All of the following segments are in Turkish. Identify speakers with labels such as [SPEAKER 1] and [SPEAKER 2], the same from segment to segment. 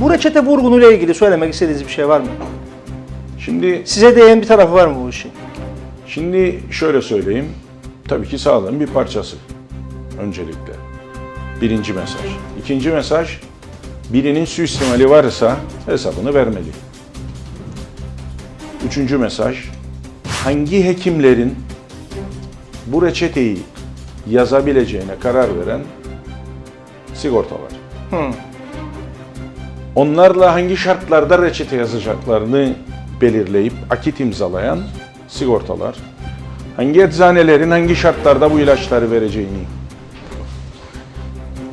[SPEAKER 1] Bu reçete vurgunuyla ilgili söylemek istediğiniz bir şey var mı?
[SPEAKER 2] Şimdi
[SPEAKER 1] Size değen bir tarafı var mı bu işin?
[SPEAKER 2] Şimdi şöyle söyleyeyim. Tabii ki sağlığın bir parçası. Öncelikle. Birinci mesaj. İkinci mesaj, birinin suistimali varsa hesabını vermeli. Üçüncü mesaj, hangi hekimlerin bu reçeteyi yazabileceğine karar veren sigortalar. Onlarla hangi şartlarda reçete yazacaklarını belirleyip akit imzalayan sigortalar. Hangi eczanelerin hangi şartlarda bu ilaçları vereceğini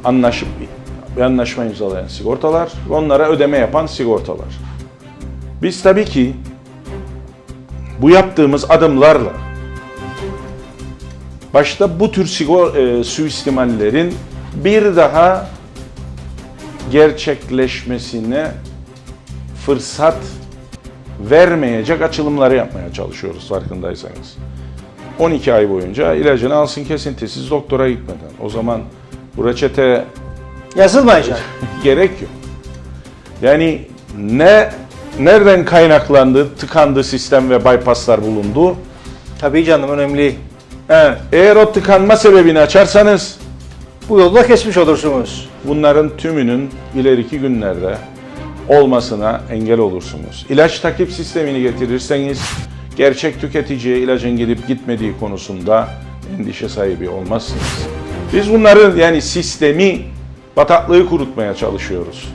[SPEAKER 2] anlaşıp bir anlaşma imzalayan sigortalar ve onlara ödeme yapan sigortalar. Biz tabii ki bu yaptığımız adımlarla başta bu tür sigor, e, suistimallerin bir daha gerçekleşmesine fırsat vermeyecek açılımları yapmaya çalışıyoruz farkındaysanız. 12 ay boyunca ilacını alsın kesintisiz doktora gitmeden. O zaman bu reçete
[SPEAKER 1] Yazılmayacak.
[SPEAKER 2] gerek yok. Yani ne nereden kaynaklandı, tıkandı sistem ve bypasslar bulundu?
[SPEAKER 1] Tabii canım önemli. Evet.
[SPEAKER 2] Eğer o tıkanma sebebini açarsanız
[SPEAKER 1] Bu yolu da kesmiş olursunuz.
[SPEAKER 2] bunların tümünün ileriki günlerde olmasına engel olursunuz. İlaç takip sistemini getirirseniz gerçek tüketiciye ilacın gidip gitmediği konusunda endişe sahibi olmazsınız. Biz bunları yani sistemi bataklığı kurutmaya çalışıyoruz.